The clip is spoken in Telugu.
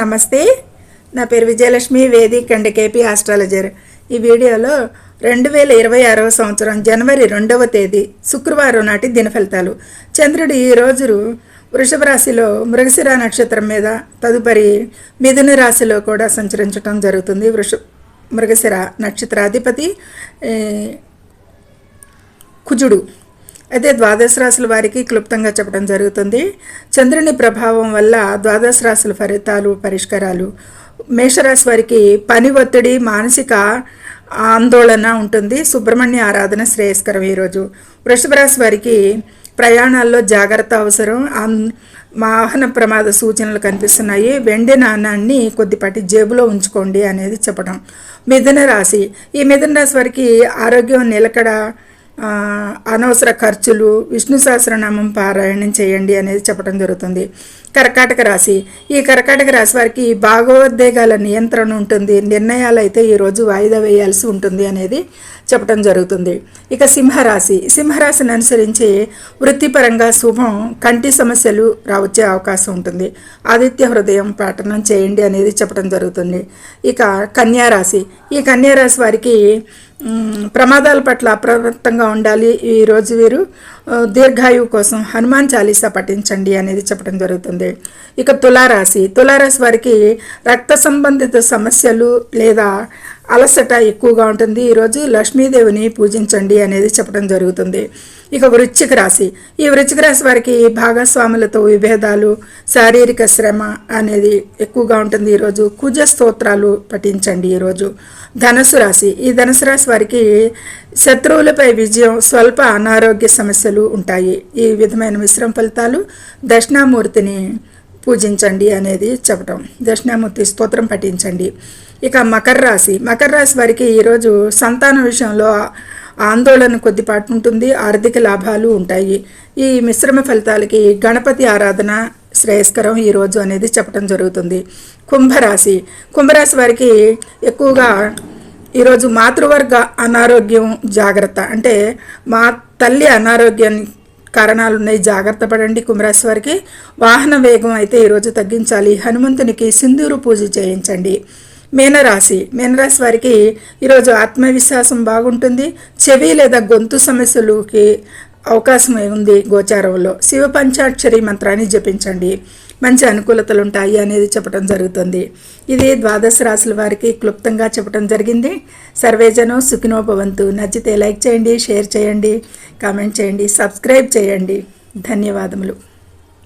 నమస్తే. నా పేరు Vijayalakshmi Vedic and KP astrologer. ఈ వీడియోలో రెండు వేల ఇరవై ఆరవ సంవత్సరం జనవరి రెండవ తేదీ శుక్రవారం నాటి దిన ఫలితాలు చంద్రుడు ఈ రోజు వృషభ రాశిలో మృగశిర నక్షత్రం మీద తదుపరి మిథున రాశిలో కూడా సంచరించడం జరుగుతుంది. వృష మృగశిర నక్షత్రాధిపతి కుజుడు. అయితే ద్వాదశ రాశుల వారికి క్లుప్తంగా చెప్పడం జరుగుతుంది. చంద్రుని ప్రభావం వల్ల ద్వాదశ రాశుల ఫలితాలు పరిష్కారాలు. మేషరాశి వారికి పని ఒత్తిడి మానసిక ఆందోళన ఉంటుంది. సుబ్రహ్మణ్య ఆరాధన శ్రేయస్కరం ఈరోజు. వృషభ రాశి వారికి ప్రయాణాల్లో జాగ్రత్త అవసరం. వాహన ప్రమాద సూచనలు కనిపిస్తున్నాయి. వెండి నాణాన్ని కొద్దిపాటి జేబులో ఉంచుకోండి అనేది చెప్పడం. మిథున రాశి. ఈ మిథున రాశి వారికి ఆరోగ్యం నిలకడ అనవసర ఖర్చులు విష్ణు సహస్రనామం పారాయణం చేయండి అనేది చెప్పడం జరుగుతుంది. కర్కాటక రాశి. ఈ కర్కాటక రాశి వారికి భాగోద్వేగాల నియంత్రణ ఉంటుంది. నిర్ణయాలు అయితే ఈరోజు వాయిదా వేయాల్సి ఉంటుంది అనేది చెప్పడం జరుగుతుంది. ఇక సింహరాశి. సింహరాశిని అనుసరించి వృత్తిపరంగా శుభం కంటి సమస్యలు రావచ్చే అవకాశం ఉంటుంది. ఆదిత్య హృదయం పాఠనం చేయండి అనేది చెప్పడం జరుగుతుంది. ఇక కన్యారాశి ఈ కన్యారాశి వారికి ప్రమాదాల పట్ల అప్రమత్తంగా ఉండాలి ఈరోజు వీరు ఆ, దీర్ఘాయువు కోసం హనుమాన్ చాలీసా పఠించండి అనేది చెప్పడం జరుగుతుంది. ఇక తులారాశి తులారాశి వారికి రక్త సంబంధిత సమస్యలు లేదా అలసట ఎక్కువగా ఉంటుంది. ఈరోజు లక్ష్మీదేవిని పూజించండి అనేది చెప్పడం జరుగుతుంది. ఇక వృశ్చిక రాశి. ఈ వృశ్చిక రాశి వారికి భాగస్వాములతో విభేదాలు శారీరక శ్రమ అనేది ఎక్కువగా ఉంటుంది. ఈరోజు కుజ స్తోత్రాలు పఠించండి. ఈరోజు ధనుసు రాశి. ఈ ధనుసు రాశి వారికి శత్రువులపై విజయం స్వల్ప అనారోగ్య సమస్యలు ఉంటాయి. ఈ విధమైన మిశ్రమ ఫలితాలు దక్షిణామూర్తిని పూజించండి అనేది చెప్పటం. దక్షిణామూర్తి స్తోత్రం పఠించండి. ఇక మకర రాశి. మకర రాశి వారికి ఈరోజు సంతాన విషయంలో ఆందోళన కొద్దిపాటు ఉంటుంది. ఆర్థిక లాభాలు ఉంటాయి. ఈ మిశ్రమ ఫలితాలకి గణపతి ఆరాధన శ్రేయస్కరం ఈరోజు అనేది చెప్పడం జరుగుతుంది. కుంభరాశి. కుంభరాశి వారికి ఎక్కువగా ఈరోజు మాతృవర్గ అనారోగ్యం జాగ్రత్త. అంటే మా తల్లి అనారోగ్యం కారణాలు ఉన్నాయి జాగ్రత్త పడండి కుంభరాశి వారికి. వాహన వేగం అయితే ఈరోజు తగ్గించాలి. హనుమంతునికి సింధూరు పూజ చేయించండి. మీనరాశి. మీనరాశి వారికి ఈరోజు ఆత్మవిశ్వాసం బాగుంటుంది. చెవి లేదా గొంతు సమస్యలకి అవకాశం ఉంది గోచారంలో. శివ పంచాక్షరి మంత్రాన్ని జపించండి. మంచి అనుకూలతలు ఉంటాయి అనేది చెప్పడం జరుగుతుంది. ఇది ద్వాదశ రాశుల వారికి క్లుప్తంగా చెప్పడం జరిగింది. సర్వేజనో సుఖినో భవంతు. నచ్చితే లైక్ చేయండి షేర్ చేయండి కామెంట్ చేయండి సబ్స్క్రైబ్ చేయండి. ధన్యవాదములు.